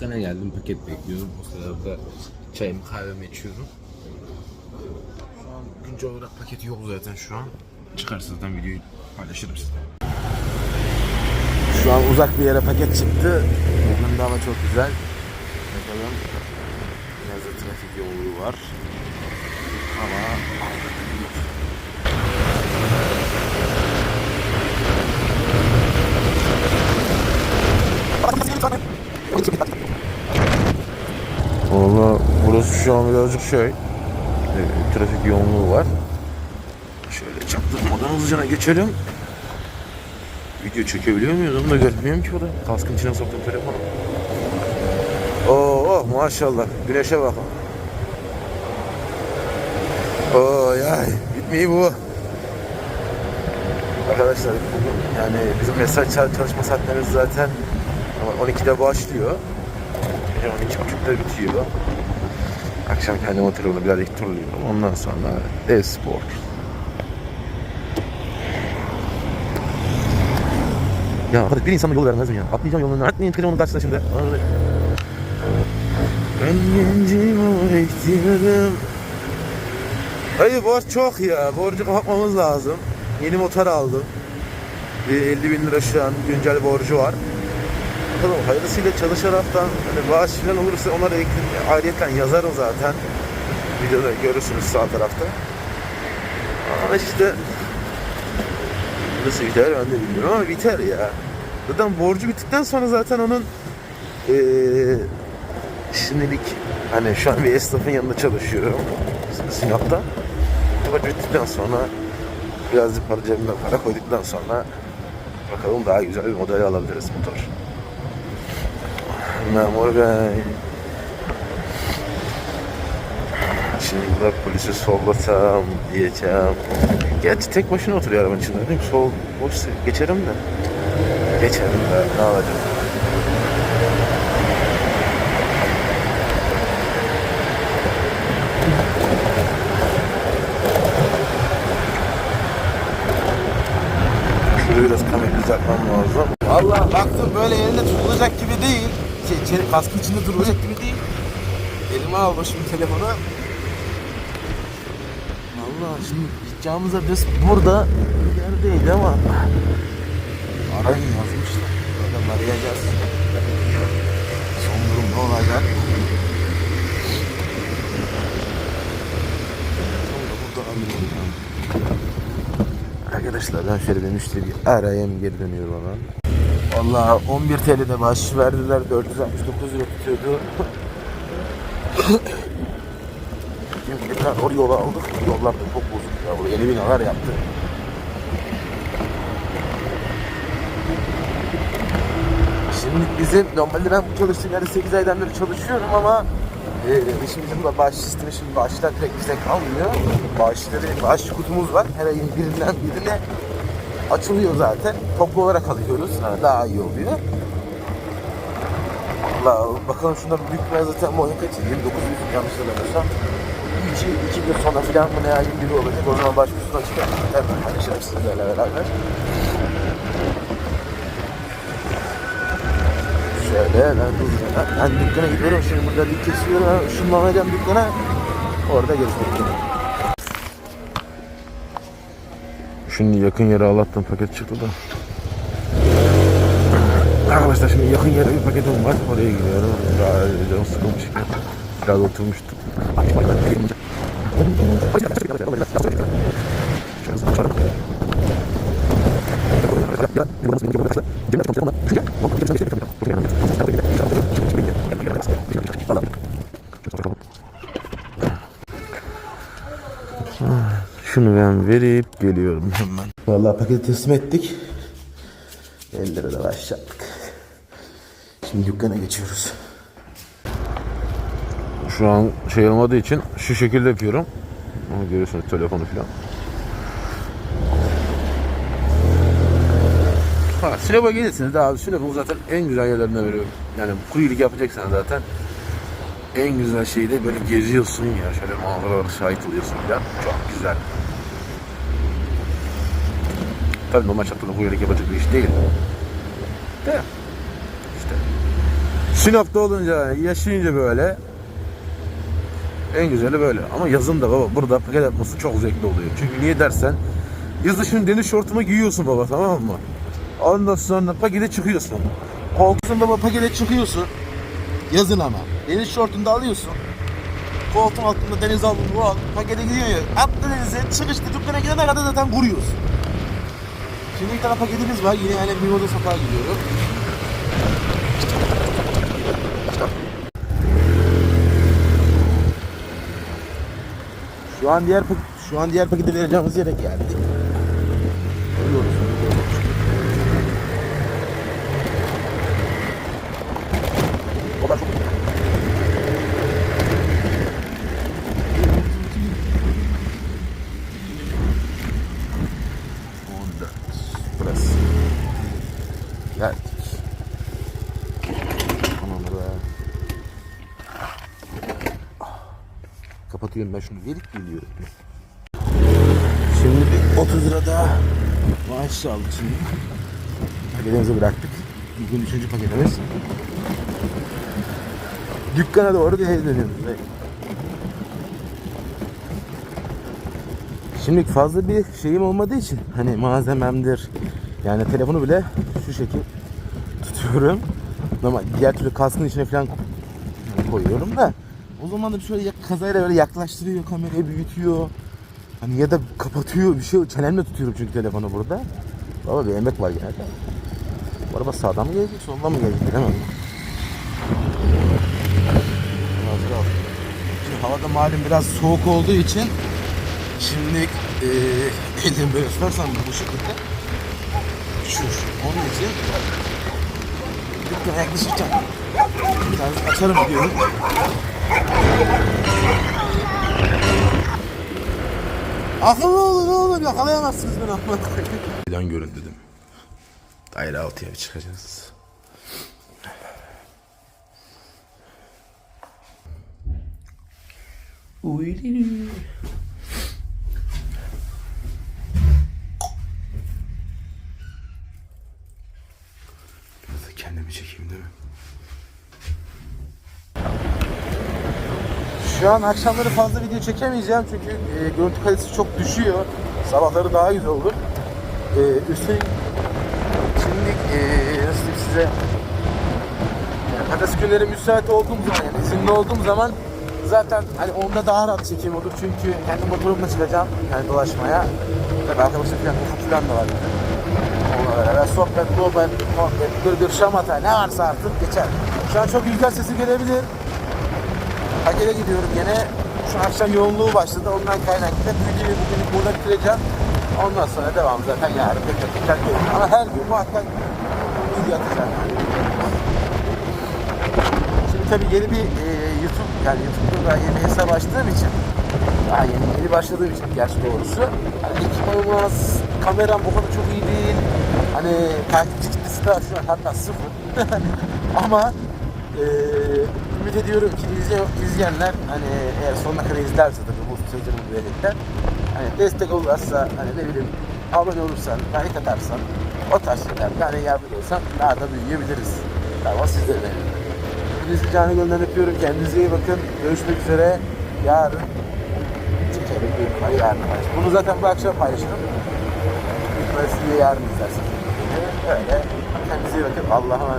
Dükkana geldim paket bekliyorum. O sırada çayımı kahvemi içiyorum. Şu an güncel olarak paket yok zaten şu an. Çıkarsa zaten videoyu paylaşırım size. Şu an uzak bir yere paket çıktı. Yakında ama çok güzel. Bakalım. Biraz da trafik yoğunluğu var. Ama Valla şu an birazcık şey e, Trafik yoğunluğu var. Şöyle çaktırmadan hızlıca geçelim. Video çekebiliyor muyuz? Onu da görmüyorum ki burada. Kaskın içine soktum telefonu. Oo oh, maşallah. Güneşe bakın Oo yay bitmiyor bu. Arkadaşlar yani bizim mesai çal- çalışma saatlerimiz zaten 12'de başlıyor. Gece 12.30'da bitiyor. Akşam kendi motorumla birazcık turluyorum. Ondan sonra e-spor. Ya hadi bir insan yol vermez mi ya? Atlayacağım yolunu. Atlayayım telefonun karşısına şimdi. Ben gencim ihtiyarım. Hayır borç çok ya. Borcu kapatmamız lazım. Yeni motor aldım. Bir 50 bin lira şu an güncel borcu var. Bakalım hayırlısıyla çalışan haftan hani bağış falan olursa onlara ekle, ayrıyeten yazarım zaten. Videoda görürsünüz sağ tarafta. Ama işte nasıl biter ben de bilmiyorum ama biter ya. Zaten borcu bittikten sonra zaten onun eee şimdilik hani şu an bir esnafın yanında çalışıyorum. Sinop'ta. Borcu bittikten sonra birazcık para cebimden para koyduktan sonra bakalım daha güzel bir model alabiliriz motor. Memur bey. Şimdi burada polisi sollatsam diyeceğim. Gerçi tek başına oturuyor arabanın içinde değil mi? Sol boş geçerim de. Geçerim de ne olacak? Şurada biraz kamera düzeltmem lazım. Vallahi baktım böyle elinde tutulacak gibi değil. Şey, içeri, kaskın içinde durulacak gibi değil. Elime aldım şimdi telefonu. Vallahi şimdi gideceğimiz adres burada bir yerdeydi ama arayın yazmışlar. Böyle arayacağız. Son durum ne olacak? Arkadaşlar ben şöyle bir müşteri arayayım geri dönüyor bana. Vallahi 11 TL'de bahşiş verdiler 469 lira tutuyordu. Şimdi tekrar o yola aldık. Yollar da çok bozuk ya. Burada yeni binalar yaptı. Şimdi bizim normalde ben bu çalıştığım yerde 8 aydan beri çalışıyorum ama e, işimizin de bağış sistemi şimdi bağışlar direkt bize kalmıyor. Bağışları, bağış kutumuz var. Her ayın birinden birine açılıyor zaten. Toplu olarak alıyoruz. Daha iyi oluyor. Allah bakalım şunda büyük bir zaten bu oyun kaç? 29 bin yanlış hatırlamıyorsam. 2, 2 gün sonra filan bu ne ayın biri olacak. O zaman başvurusuna çıkartacaklar. Paylaşırım sizinle beraber. Şöyle ben hızlıca ben dükkana gidiyorum şimdi burada bir kesiyorum ışınlanacağım dükkana orada görüşmek üzere. Şimdi yakın yere Allah'tan paket çıktı da. Arkadaşlar şimdi yakın yere bir paketim var. Oraya gidiyorum. Canım sıkılmış. Biraz oturmuştum. Şunu ben verip geliyorum hemen. Vallahi paketi teslim ettik. 50 lira da başladık. Şimdi dükkana geçiyoruz. Şu an şey olmadığı için şu şekilde yapıyorum. Ama görüyorsunuz telefonu falan. Ha, Sinop'a gelirsiniz abi Sinop'un zaten en güzel yerlerine veriyorum. Yani kuryelik yapacaksan zaten en güzel şey de böyle geziyorsun ya şöyle manzaralara şahit oluyorsun ya çok güzel. Tabii normal şartlarda kuryelik yapacak bir iş değil. De işte Sinop'ta olunca, yaşayınca böyle en güzeli böyle. Ama yazın da baba burada paket atması çok zevkli oluyor. Çünkü niye dersen yazın şimdi deniz şortumu giyiyorsun baba tamam mı? Ondan sonra pakete çıkıyorsun. Koltuğun baba pakete çıkıyorsun. Yazın ama. Deniz şortunu da alıyorsun. Koltuğun altında deniz bu al. Pakete gidiyor ya. Attı denize çıkıştı dükkana gidene kadar zaten kuruyorsun. Şimdi bir tane paketimiz var. Yine yani Mimo'da sokağa gidiyorum. Şu an diğer şu an diğer paketi vereceğimiz yere geldik. Görüyoruz. O da çok On dört. Burası. Geldik. Tamam be. Kapatıyorum ben şunu. Gelip geliyorum. Şimdi bir 30 lira daha maaş aldık şimdi. Paketimizi bıraktık. Bugün üçüncü paketimiz. Dükkana doğru geri dönüyoruz. Şimdi fazla bir şeyim olmadığı için hani malzememdir yani telefonu bile şu şekil tutuyorum. Ama diğer türlü kaskın içine falan koyuyorum da o zaman da şöyle kazayla böyle yaklaştırıyor kamerayı büyütüyor. Hani ya da kapatıyor bir şey çenemle tutuyorum çünkü telefonu burada. Baba bir emek var genelde. Bu araba sağdan mı gelecek soldan mı gelecek bilemem. Şimdi havada malum biraz soğuk olduğu için şimdi e, elimi böyle tutarsam bu şekilde üşür. Onun için dükkana yaklaşırken bir tane açarım diyorum. Akıllı olun oğlum yakalayamazsınız beni amına koyayım. Plan görün dedim. Daire altıya bir çıkacağız. Uyudu. Biraz da kendimi çekeyim değil mi? Şu an akşamları fazla video çekemeyeceğim çünkü e, görüntü kalitesi çok düşüyor. Sabahları daha güzel olur. E, üstelik şimdi e, nasıl diyeyim size yani günleri müsait olduğum zaman yani izinli olduğum zaman zaten hani onda daha rahat çekim olur çünkü kendi motorumla çıkacağım yani dolaşmaya. Tabii arkadaşlar falan ufuk falan da var. Onunla beraber sohbet, sohbet, sohbet, gırgır, şamata ne varsa artık geçer. Şu an çok rüzgar sesi gelebilir. Hakele gidiyorum gene. Şu akşam yoğunluğu başladı. Ondan kaynaklı videoyu bugün burada bitireceğim. Ondan sonra devam zaten yarın tekrar tekrar gelirim. Ama her gün muhakkak video atacağım. Şimdi tabii yeni bir e, YouTube yani YouTube'da yeni hesap açtığım için daha yeni yeni başladığım için gerçi doğrusu hani ekipmanım kameram o kadar çok iyi değil. Hani takipçi kitlesi daha şu an hatta sıfır. Ama e, ümit ediyorum ki izleyen, izleyenler hani eğer sonuna kadar izlerse tabii bu sözlerimi duyaraktan hani destek olursa hani ne bileyim abone olursan, like atarsan o tarz şeyler yani yardımcı olsan daha da büyüyebiliriz. Tamam sizlerle. Hepinizi canı gönülden öpüyorum. Kendinize iyi bakın. Görüşmek üzere. Yarın çekelim. Büyük ihtimalle yarın paylaşırım. Bunu zaten bu akşam paylaşırım. Büyük ihtimalle siz de yarın izlersiniz. Öyle. Kendinize iyi bakın. Allah'a